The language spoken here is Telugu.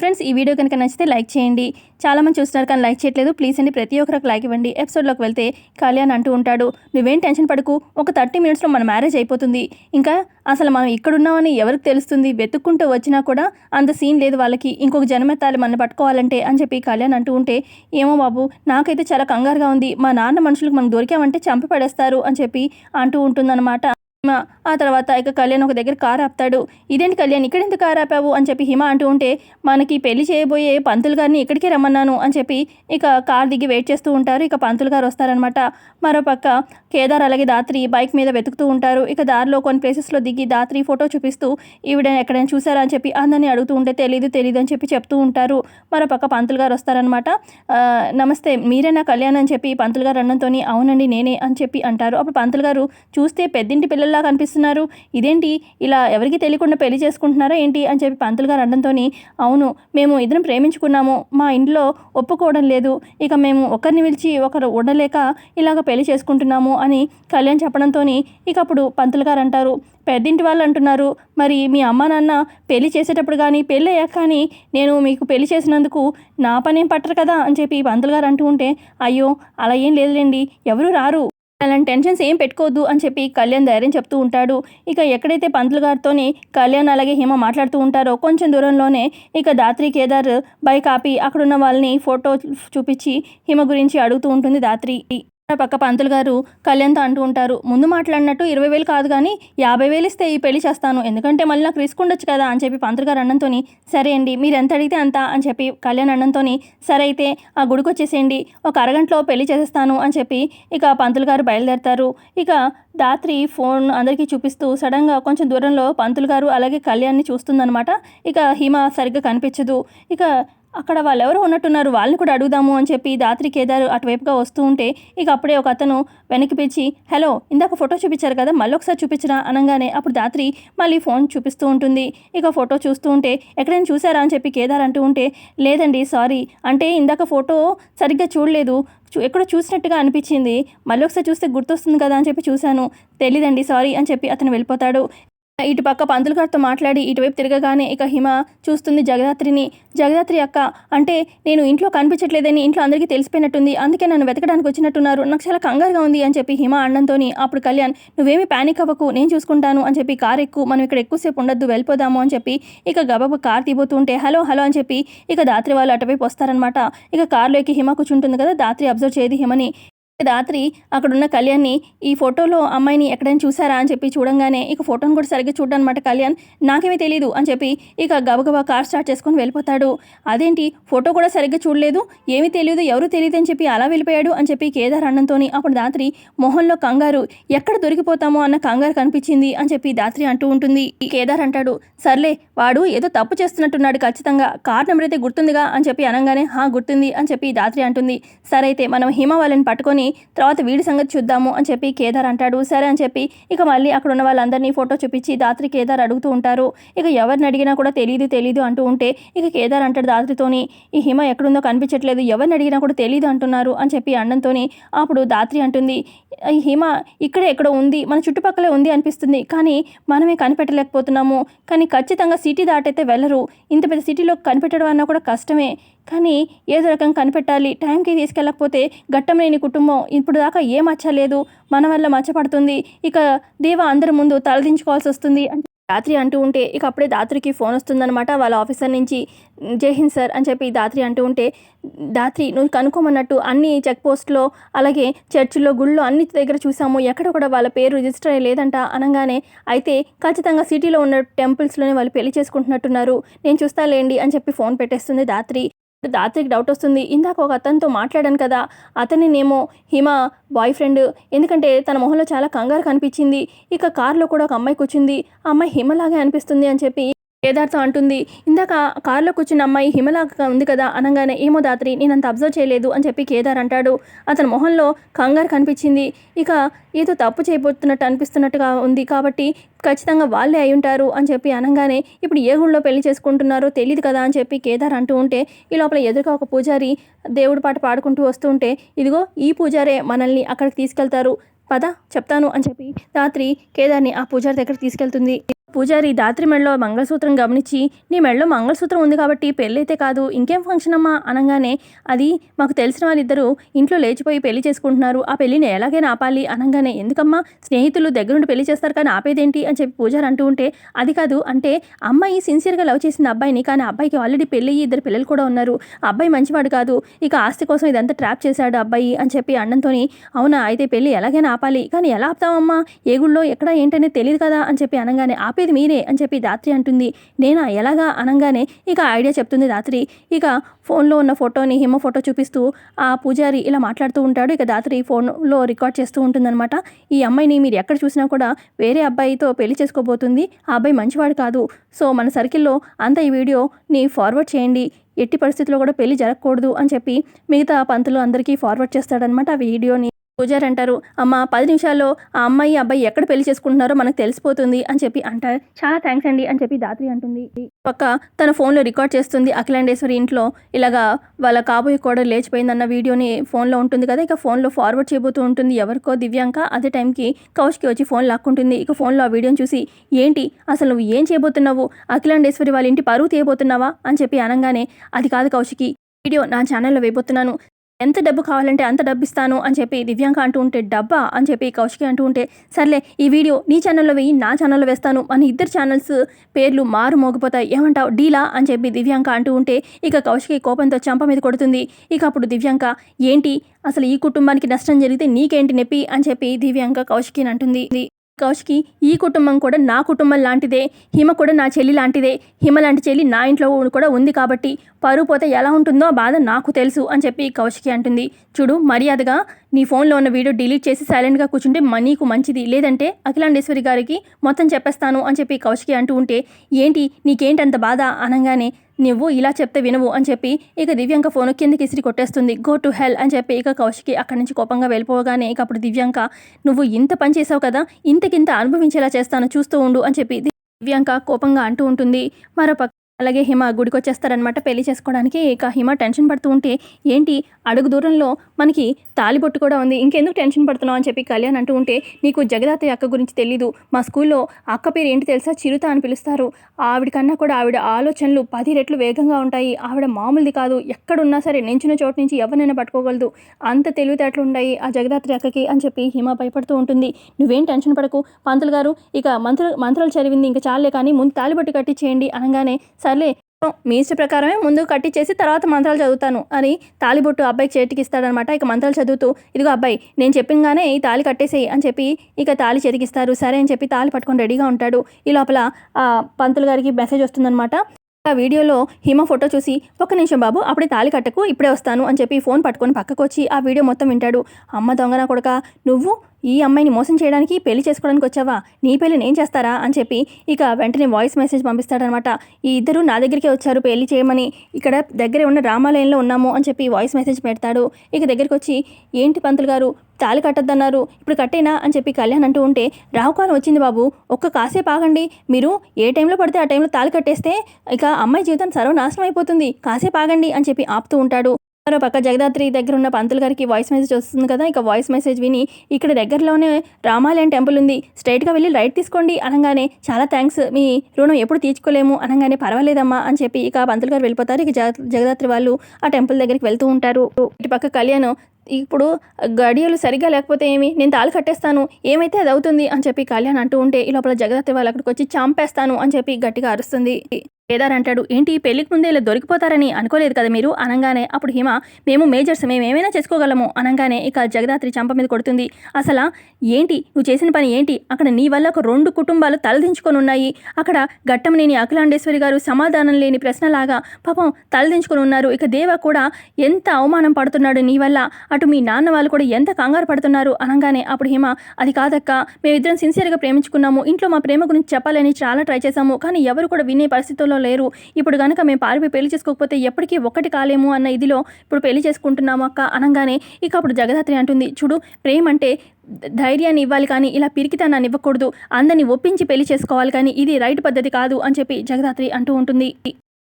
ఫ్రెండ్స్ ఈ వీడియో కనుక నచ్చితే లైక్ చేయండి. చాలా మంది చూస్తున్నారు కానీ లైక్ చేయట్లేదు. ప్లీజ్ అండి ప్రతి ఒక్కరికి లైక్ ఇవ్వండి. ఎపిసోడ్లోకి వెళ్తే కళ్యాణ్ అంటూ ఉంటాడు. నువ్వేం టెన్షన్ పడకు. ఒక థర్టీ మినిట్స్లో మన మ్యారేజ్ అయిపోతుంది. ఇంకా అసలు మనం ఇక్కడున్నామని ఎవరికి తెలుస్తుంది? వెతుక్కుంటూ వచ్చినా కూడా అంత సీన్ లేదు వాళ్ళకి. ఇంకొక జనమెత్తాలి మన పట్టుకోవాలంటే అని చెప్పి కళ్యాణ్ అంటూ ఉంటే ఏమో బాబు నాకైతే చాలా కంగారుగా ఉంది. మా నాన్న మనుషులకు మనం దొరికామంటే చంపి పడేస్తారు అని చెప్పి అంటూ ఉంటుందన్నమాట. హిమ. ఆ తర్వాత ఇక కళ్యాణ్ ఒక దగ్గర కారు ఆపుతాడు. ఇదేంటి కళ్యాణ్ ఇక్కడ ఎందుకు కారు ఆపావు? అని చెప్పి హిమ అంటూ ఉంటే మనకి పెళ్ళి చేయబోయే పంతులు గారిని ఇక్కడికే రమ్మన్నాను అని చెప్పి ఇక కార్ దిగి వెయిట్ చేస్తూ ఉంటారు. ఇక పంతులు గారు వస్తారనమాట మరోపక్క కేదార్ అలాగే దాత్రి బైక్ మీద వెతుకుతూ ఉంటారు. ఇక దారిలో కొన్ని ప్లేసెస్లో దిగి దాత్రి ఫోటో చూపిస్తూ ఈవిడ ఎక్కడైనా చూసారా? అని చెప్పి అందరినీ అడుగుతూ ఉంటే తెలీదు తెలీదు అని చెప్పి చెప్తూ ఉంటారు. మరోపక్క పంతులు గారు వస్తారనమాట నమస్తే నమస్తే మీరేనా కళ్యాణ్? అని చెప్పి పంతులు గారు అన్నంతో అవునండి నేనే అని చెప్పి అంటారు. అప్పుడు పంతులు గారు చూస్తే పెద్దింటి పిల్లల్లా కనిపిస్తున్నారు. ఇదేంటి? ఇలా ఎవరికి తెలియకుండా పెళ్ళి చేసుకుంటున్నారా ఏంటి? అని చెప్పి పంతులు గారు అనడంతో అవును మేము ఇద్దరం ప్రేమించుకున్నాము. మా ఇంట్లో ఒప్పుకోవడం లేదు. ఇక మేము ఒకరిని పిలిచి ఒకరు ఉండలేక ఇలాగ పెళ్ళి చేసుకుంటున్నాము అని కళ్యాణ్ చెప్పడంతో ఇక అప్పుడు పంతులు గారు అంటారు పెద్దింటి వాళ్ళు అంటున్నారు. మరి మీ అమ్మ నాన్న పెళ్ళి చేసేటప్పుడు కానీ పెళ్ళి అయ్యాక కానీ నేను మీకు పెళ్ళి చేసినందుకు నా పనేం పట్టరు కదా? అని చెప్పి పంతులు గారు అంటూ ఉంటే అయ్యో అలా ఏం లేదులేండి. ఎవరు రారు. అలాంటి టెన్షన్స్ ఏం పెట్టుకోవద్దు అని చెప్పి కళ్యాణ్ ధైర్యం చెప్తూ ఉంటాడు. ఇక ఎక్కడైతే పంతులు గారితోని కళ్యాణ్ అలాగే హిమ మాట్లాడుతూ ఉంటారో కొంచెం దూరంలోనే ఇక దాత్రి కేదార్ బైక్ ఆపి అక్కడున్న వాళ్ళని ఫోటో చూపించి హిమ గురించి అడుగుతూ ఉంటుంది దాత్రి. పక్క పంతులు గారు కళ్యాణ్తో అంటూ ఉంటారు. ముందు మాట్లాడినట్టు ఇరవై వేలు కాదు కానీ యాభై వేలు ఇస్తే ఈ పెళ్ళి చేస్తాను. ఎందుకంటే మళ్ళీ నాకు రిస్క్ ఉండొచ్చు కదా అని చెప్పి పంతులు గారు అన్నంతో సరే అండి మీరు ఎంత అడిగితే అంత అని చెప్పి కళ్యాణ్ అన్నంతో సరే అయితే ఆ గుడికి వచ్చేసేయండి. ఒక అరగంటలో పెళ్ళి చేసేస్తాను అని చెప్పి ఇక పంతులు గారు బయలుదేరతారు. ఇక దాత్రి ఫోన్ అందరికీ చూపిస్తూ సడన్గా కొంచెం దూరంలో పంతులు గారు అలాగే కళ్యాణ్ని చూస్తుందన్నమాట. ఇక హిమ సరిగ్గా కనిపించదు. ఇక అక్కడ వాళ్ళెవరో ఉన్నట్టున్నారు వాళ్ళని కూడా అడుగుదాము అని చెప్పి దాత్రి కేదారు అటువైపుగా వస్తూ ఉంటే ఇక అప్పుడే ఒక అతను వెనక్కి పిలిచి హలో ఇందాక ఫోటో చూపించారు కదా మళ్ళీ ఒకసారి చూపించరా? అనగానే అప్పుడు దాత్రి మళ్ళీ ఫోన్ చూపిస్తూ ఉంటుంది. ఇక ఫోటో చూస్తూ ఉంటే ఎక్కడైనా చూసారా? అని చెప్పి కేదార్ అంటూ ఉంటే లేదండి సారీ. అంటే ఇందాక ఫోటో సరిగ్గా చూడలేదు. చూ ఎక్కడో చూసినట్టుగా అనిపించింది. మళ్ళీ ఒకసారి చూస్తే గుర్తొస్తుంది కదా అని చెప్పి చూశాను. తెలీదండి సారీ అని చెప్పి అతను వెళ్ళిపోతాడు. ఇటు పక్క పంతులు గారితో మాట్లాడి ఇటువైపు తిరగగానే ఇక హిమ చూస్తుంది జగదాత్రిని. జగదాత్రి అక్క అంటే నేను ఇంట్లో కనిపించట్లేదని ఇంట్లో అందరికీ తెలిసిపోయినట్టుంది. అందుకే నన్ను వెతకడానికి వచ్చినట్టున్నారు. నాకు చాలా కంగారుగా ఉంది అని చెప్పి హిమ అన్నంతో అప్పుడు కళ్యాణ్ నువ్వేమి ప్యానిక్ అవ్వకు. నేను చూసుకుంటాను అని చెప్పి కార్ ఎక్కువ మనం ఇక్కడ ఎక్కువసేపు ఉండొద్దు వెళ్ళిపోదాము అని చెప్పి ఇక గబబు కార్ తీపోతుంటే హలో హలో అని చెప్పి ఇక దాత్రి వాళ్ళు అటువైపు వస్తారనమాట ఇక కార్లోకి హిమ కూర్చుంటుంది కదా దాత్రి అబ్జర్వ్ చేయదు హిమని. రాత్రి అక్కడున్న కళ్యాణ్ని ఈ ఫోటోలో అమ్మాయిని ఎక్కడైనా చూసారా అని చెప్పి చూడంగానే ఇక ఫోటోని కూడా సరిగ్గా చూడనమాట కళ్యాణ్. నాకేమీ తెలియదు అని చెప్పి ఇక గబగబా కార్ స్టార్ట్ చేసుకొని వెళ్ళిపోతాడు. అదేంటి? ఫోటో కూడా సరిగ్గా చూడలేదు. ఏమీ తెలియదు ఎవరు తెలియదు అని చెప్పి అలా వెళ్ళిపోయాడు అని చెప్పి కేదార్ అన్నంతో అప్పుడు దాత్రి మొహంలో కంగారు. ఎక్కడ దొరికిపోతామో అన్న కంగారు కనిపించింది అని చెప్పి దాత్రి అంటూ ఉంటుంది. ఈ కేదార్ అంటాడు సర్లే వాడు ఏదో తప్పు చేస్తున్నట్టున్నాడు ఖచ్చితంగా. కార్ నెంబర్ అయితే గుర్తుందిగా అని చెప్పి అనగానే హా గుర్తుంది అని చెప్పి దాత్రి అంటుంది. సరే అయితే మనం హిమ వాళ్ళని పట్టుకొని తర్వాత వీడి సంగతి చూద్దాము అని చెప్పి కేదార్ అంటాడు. సరే అని చెప్పి ఇక మళ్ళీ అక్కడ ఉన్న వాళ్ళందరినీ ఫోటో చూపించి దాత్రి కేదార్ అడుగుతూ ఉంటారు. ఇక ఎవరిని అడిగినా కూడా తెలియదు తెలియదు అంటూ ఉంటే ఇక కేదార్ అంటాడు దాత్రితోని ఈ హిమ ఎక్కడుందో కనిపించట్లేదు ఎవరిని అడిగినా కూడా తెలియదు అంటున్నారు అని చెప్పి అన్నంతోని అప్పుడు దాత్రి అంటుంది ఈ హిమ ఇక్కడే ఎక్కడో ఉంది మన చుట్టుపక్కలే ఉంది అనిపిస్తుంది. కానీ మనమే కనిపెట్టలేకపోతున్నాము. కానీ ఖచ్చితంగా సిటీ దాటైతే వెళ్ళరు. ఇంత పెద్ద సిటీలో కనిపెట్టడం అన్నా కూడా కష్టమే. కానీ ఏదో రకంగా కనిపెట్టాలి. టైంకి తీసుకెళ్ళకపోతే ఘట్టమనేని కుటుంబం. ఇప్పుడు దాకా ఏ మచ్చ లేదు. మన వల్ల మచ్చపడుతుంది ఇక దేవ అందరి ముందు తలదించుకోవాల్సి వస్తుంది. అంటే దాత్రి అంటూ ఉంటే ఇక అప్పుడే దాత్రికి ఫోన్ వస్తుందనమాట వాళ్ళ ఆఫీసర్ నుంచి జై హింద్ సార్ అని చెప్పి దాత్రి అంటూ ఉంటే దాత్రి నువ్వు కనుక్కోమన్నట్టు అన్ని చెక్ పోస్ట్లో అలాగే చర్చిలో గుళ్ళో అన్ని దగ్గర చూసాము. ఎక్కడ కూడా వాళ్ళ పేరు రిజిస్టర్ లేదంట అనగానే. అయితే ఖచ్చితంగా సిటీలో ఉన్న టెంపుల్స్లోనే వాళ్ళు పెళ్ళి చేసుకుంటున్నట్టున్నారు. నేను చూస్తాలేండి అని చెప్పి ఫోన్ పెట్టేస్తుంది దాత్రి. దాత్రికి డౌట్ వస్తుంది. ఇందాక ఒక అతనితో మాట్లాడాను కదా అతని నేమో హిమ బాయ్ ఫ్రెండ్ ఎందుకంటే తన మొహంలో చాలా కంగారు కనిపించింది. ఇక కారులో కూడా ఒక అమ్మాయి కూర్చుంది. ఆ అమ్మాయి హిమలాగే అనిపిస్తుంది అని చెప్పి కేదార్తో అంటుంది. ఇందాక కారులో కూర్చున్న అమ్మాయి హిమలాగా ఉంది కదా అనగానే ఏమో దాత్రి నేను అంత అబ్జర్వ్ చేయలేదు అని చెప్పి కేదార్ అంటాడు. అతని మొహంలో కంగారు కనిపించింది. ఇక ఏదో తప్పు చేయబోతున్నట్టు అనిపిస్తున్నట్టుగా ఉంది కాబట్టి ఖచ్చితంగా వాళ్ళే అయి ఉంటారు అని చెప్పి అనగానే ఇప్పుడు ఏ గుళ్ళో పెళ్ళి చేసుకుంటున్నారో తెలియదు కదా అని చెప్పి కేదార్ అంటూ ఉంటే ఈ లోపల ఎదురుగా ఒక పూజారి దేవుడి పాట పాడుకుంటూ వస్తూ ఉంటే ఇదిగో ఈ పూజారే మనల్ని అక్కడికి తీసుకెళ్తారు. పద చెప్తాను అని చెప్పి రాత్రి కేదార్ని ఆ పూజారి దగ్గర తీసుకెళ్తుంది. పూజారి దాత్రి మెడలో మంగళసూత్రం గమనించి నీ మెడలో మంగళసూత్రం ఉంది కాబట్టి పెళ్ళైతే కాదు ఇంకేం ఫంక్షన్ అమ్మా? అనగానే అది మాకు తెలిసిన వాళ్ళిద్దరూ ఇంట్లో లేచిపోయి పెళ్ళి చేసుకుంటున్నారు. ఆ పెళ్ళిని ఎలాగైనా ఆపాలి. అనగానే ఎందుకమ్మా? స్నేహితులు దగ్గరుండి పెళ్ళి చేస్తారు కానీ ఆపేదేంటి? అని చెప్పి పూజారి అంటూ ఉంటే అది కాదు. అంటే అమ్మాయి సిన్సియర్గా లవ్ చేసిన అబ్బాయిని కానీ ఆ అబ్బాయికి ఆల్రెడీ పెళ్ళి ఇద్దరు పిల్లలు కూడా ఉన్నారు. ఆ అబ్బాయి మంచివాడు కాదు. ఇక ఆస్తి కోసం ఇదంతా ట్రాప్ చేశాడు అబ్బాయి అని చెప్పి అన్నంతోని అవునా? అయితే పెళ్ళి ఎలాగైనా ఆపాలి. కానీ ఎలా ఆపుతామమ్మా ఏ గుళ్ళో ఎక్కడ ఏంటనేది తెలియదు కదా? అని చెప్పి అనగానే చెప్పేది మీరే అని చెప్పి దాత్రి అంటుంది. నేనా? ఎలాగా? అనగానే ఇక ఐడియా చెప్తుంది దాత్రి. ఇక ఫోన్లో ఉన్న ఫోటోని హిమ ఫోటో చూపిస్తూ ఆ పూజారి ఇలా మాట్లాడుతూ ఉంటాడు. ఇక దాత్రి ఫోన్లో రికార్డ్ చేస్తూ ఉంటుందన్నమాట. ఈ అమ్మాయిని మీరు ఎక్కడ చూసినా కూడా వేరే అబ్బాయితో పెళ్ళి చేసుకోబోతుంది. ఆ అబ్బాయి మంచివాడు కాదు. సో మన సర్కిల్లో అంత ఈ వీడియోని ఫార్వర్డ్ చేయండి. ఎట్టి పరిస్థితుల్లో కూడా పెళ్ళి జరగకూడదు అని చెప్పి మిగతా పంతులు అందరికీ ఫార్వర్డ్ చేస్తాడనమాట ఆ వీడియోని. పూజారి అంటారు అమ్మ పది నిమిషాల్లో ఆ అమ్మాయి అబ్బాయి ఎక్కడ పెళ్ళి చేసుకుంటున్నారో మనకు తెలిసిపోతుంది అని చెప్పి అంటారు. చాలా థ్యాంక్స్ అండి అని చెప్పి దాత్రి అంటుంది. పక్క తన ఫోన్లో రికార్డ్ చేస్తుంది అఖిలాండేశ్వరి ఇంట్లో. ఇలాగా వాళ్ళ కాబోయే కూడా లేచిపోయిందన్న వీడియోని ఫోన్లో ఉంటుంది కదా ఇక ఫోన్లో ఫార్వర్డ్ చేయబోతూ ఉంటుంది ఎవరికో దివ్యాంక. అదే టైంకి కౌష్కి వచ్చి ఫోన్ లాక్కుంటుంది. ఇక ఫోన్లో ఆ వీడియోని చూసి ఏంటి అసలు నువ్వు ఏం చేయబోతున్నావు? అఖిలాండేశ్వరి వాళ్ళ ఇంటి పరువు తీయబోతున్నావా? అని చెప్పి అనగానే అది కాదు కౌశికి వీడియో నా ఛానల్లో వేయబోతున్నాను. ఎంత డబ్బు కావాలంటే అంత డబ్బు ఇస్తాను అని చెప్పి దివ్యాంక అంటూ ఉంటే డబ్బా అని చెప్పి కౌశికి అంటూ ఉంటే సర్లే ఈ వీడియో నీ ఛానల్లో వేయి నా ఛానల్లో వేస్తాను మన ఇద్దరు ఛానల్స్ పేర్లు మారు మోగిపోతాయి. ఏమంటావు? డీలా అని చెప్పి దివ్యాంక అంటూ ఉంటే ఇక కౌశికి కోపంతో చంప మీద కొడుతుంది. ఇక అప్పుడు దివ్యాంక ఏంటి? అసలు ఈ కుటుంబానికి నష్టం జరిగితే నీకేంటి నొప్పి? అని చెప్పి దివ్యాంక కౌశికిని అంటుంది. కౌశికి ఈ కుటుంబం కూడా నా కుటుంబం లాంటిదే హిమ కూడా నా చెల్లి లాంటిదే. హిమ లాంటి చెల్లి నా ఇంట్లో కూడా ఉంది కాబట్టి పరువు పోతే ఎలా ఉంటుందో ఆ బాధ నాకు తెలుసు అని చెప్పి కౌశికి అంటుంది. చూడు మర్యాదగా నీ ఫోన్లో ఉన్న వీడియో డిలీట్ చేసి సైలెంట్గా కూర్చుంటే మనీకు నీకు మంచిది. లేదంటే అఖిలాండేశ్వరి గారికి మొత్తం చెప్పేస్తాను అని చెప్పి కౌశికి అంటూ ఉంటే ఏంటి నీకేంటి అంత బాధ? అనగానే నువ్వు ఇలా చెప్తే వినవు అని చెప్పి ఇక దివ్యాంక ఫోన్ కిందకి ఇసిరి కొట్టేస్తుంది. గో టు హెల్ అని చెప్పి ఇక కౌశికి అక్కడి నుంచి కోపంగా వెళ్ళిపోగానే ఇక అప్పుడు దివ్యాంక నువ్వు ఇంత పని చేసావు కదా ఇంతకింత అనుభవించేలా చేస్తాను చూస్తూ ఉండు అని చెప్పి దివ్యాంక కోపంగా అంటూ ఉంటుంది. మరో పక్క అలాగే హిమ గుడికి వచ్చేస్తారనమాట పెళ్ళి చేసుకోవడానికి. ఇక హిమ టెన్షన్ పడుతూ ఉంటే ఏంటి అడుగు దూరంలో మనకి తాలిబొట్టు కూడా ఉంది ఇంకెందుకు టెన్షన్ పడుతున్నావు అని చెప్పి కళ్యాణ్ అంటూ ఉంటే నీకు జగదాతి అక్క గురించి తెలీదు. మా స్కూల్లో అక్క పేరు ఏంటి తెలుసా? చిరుత అని పిలుస్తారు. ఆవిడ కన్నా కూడా ఆవిడ ఆలోచనలు పది రెట్లు వేగంగా ఉంటాయి. ఆవిడ మామూలుది కాదు. ఎక్కడున్నా సరే నించిన చోటు నుంచి ఎవరినైనా పట్టుకోగలదు. అంత తెలివితేటలు ఉన్నాయి ఆ జగదాత్రి అక్కకి అని చెప్పి హిమ భయపడుతూ ఉంటుంది. నువ్వేం టెన్షన్ పడకు పంతులు గారు. ఇక మంత్ర మంత్రాలు చదివింది ఇంకా చాలే కానీ ముందు తాలిబొట్టు కట్టించేయండి అనగానే సర్లే మీ ఇష్ట ప్రకారమే ముందు కట్టించేసి తర్వాత మంత్రాలు చదువుతాను అని తాలిబొట్టు అబ్బాయికి చేతికిస్తాడనమాట ఇక మంత్రాలు చదువుతూ ఇదిగో అబ్బాయి నేను చెప్పింగానే ఈ తాళి కట్టేసేయి అని చెప్పి ఇక తాళి చేతికిస్తారు. సరే అని చెప్పి తాళి పట్టుకొని రెడీగా ఉంటాడు. ఈ లోపల ఆ పంతులు గారికి మెసేజ్ వస్తుందన్నమాట. ఆ వీడియోలో హిమ ఫోటో చూసి ఒక్క నిమిషం బాబు అప్పుడే తాళి కట్టకు ఇప్పుడే వస్తాను అని చెప్పి ఫోన్ పట్టుకొని పక్కకు వచ్చి ఆ వీడియో మొత్తం వింటాడు. అమ్మ దొంగన కొడక నువ్వు ఈ అమ్మాయిని మోసం చేయడానికి పెళ్ళి చేసుకోవడానికి వచ్చావా? నీ పెళ్ళి నేను చేస్తారా? అని చెప్పి ఇక వెంటనే వాయిస్ మెసేజ్ పంపిస్తాడనమాట. ఈ ఇద్దరు నా దగ్గరికి వచ్చారు పెళ్ళి చేయమని. ఇక్కడ దగ్గరే ఉన్న రామాలయంలో ఉన్నాము అని చెప్పి వాయిస్ మెసేజ్ పెడతాడు. ఇక దగ్గరికి వచ్చి ఏంటి పంతులు గారు? తాళి కట్టద్దన్నారు. ఇప్పుడు కట్టేనా? అని చెప్పి కళ్యాణ్ అంటూ ఉంటే రావుకాలం వచ్చింది బాబు. ఒక్క కాసేపు ఆగండి. మీరు ఏ టైంలో పడితే ఆ టైంలో తాళి కట్టేస్తే ఇక అమ్మాయి జీవితం సర్వనాశనం అయిపోతుంది. కాసేపు ఆగండి అని చెప్పి ఆపుతూ ఉంటాడు. మరో పక్క జగదాత్రి దగ్గర ఉన్న పంతులు గారికి వాయిస్ మెసేజ్ వస్తుంది కదా ఇక వాయిస్ మెసేజ్ విని ఇక్కడ దగ్గరలోనే రామాలయం టెంపుల్ ఉంది. స్ట్రైట్గా వెళ్ళి రైట్ తీసుకోండి అనగానే చాలా థ్యాంక్స్ మీ రుణం ఎప్పుడు తీర్చుకోలేము అనగానే పర్వాలేదమ్మా అని చెప్పి ఇక పంతులు గారు వెళ్ళిపోతారు. ఇక జగదాత్రి వాళ్ళు ఆ టెంపుల్ దగ్గరికి వెళ్తూ ఉంటారు. ఇటు పక్క కళ్యాణ్ ఇప్పుడు గడియలు సరిగ్గా లేకపోతే ఏమి? నేను తాళి కట్టేస్తాను ఏమైతే అది అవుతుంది అని చెప్పి కళ్యాణ్ అంటూ ఉంటే ఈ లోపల జగదాత్రి వాళ్ళు అక్కడికి వచ్చి చంపేస్తాను అని చెప్పి గట్టిగా అరుస్తుంది. కేదార్ అంటాడు ఏంటి పెళ్ళికి ముందే ఇలా దొరికిపోతారని అనుకోలేదు కదా మీరు? అనగానే అప్పుడు హిమ మేము మేజర్స్ మేము ఏమైనా చేసుకోగలము. అనగానే ఇక జగదాత్రి చంప మీద కొడుతుంది. అసలు ఏంటి నువ్వు చేసిన పని ఏంటి? అక్కడ నీ వల్ల ఒక రెండు కుటుంబాలు తలదించుకొని ఉన్నాయి అక్కడ ఘట్టంనేని అఖిలాండేశ్వరి గారు సమాధానం లేని ప్రశ్నలాగా పాపం తలదించుకొని ఉన్నారు ఇక దేవ కూడా ఎంత అవమానం పడుతున్నాడు నీ వల్ల? అటు మీ నాన్న వాళ్ళు కూడా ఎంత కంగారు పడుతున్నారు? అనగానే అప్పుడు హిమ అది కాదక్క. మేమిద్దరం సిన్సియర్గా ప్రేమించుకున్నాము. ఇంట్లో మా ప్రేమ గురించి చెప్పాలని చాలా ట్రై చేశాము. కానీ ఎవరు కూడా వినే పరిస్థితుల్లో లేరు. ఇప్పుడు కనుక మేము పారిపోయి పెళ్ళి చేసుకోకపోతే ఎప్పటికీ ఒక్కటి కాలేము అన్న ఇదిలో ఇప్పుడు పెళ్ళి చేసుకుంటున్నాము అక్క అనగానే ఇక అప్పుడు జగదాత్రి అంటుంది చూడు ప్రేమ అంటే ధైర్యాన్ని ఇవ్వాలి కానీ ఇలా పిరికితనాన్ని ఇవ్వకూడదు. అందరిని ఒప్పించి పెళ్ళి చేసుకోవాలి కానీ ఇది రైట్ పద్ధతి కాదు అని చెప్పి జగదాత్రి అంటూ ఉంటుంది.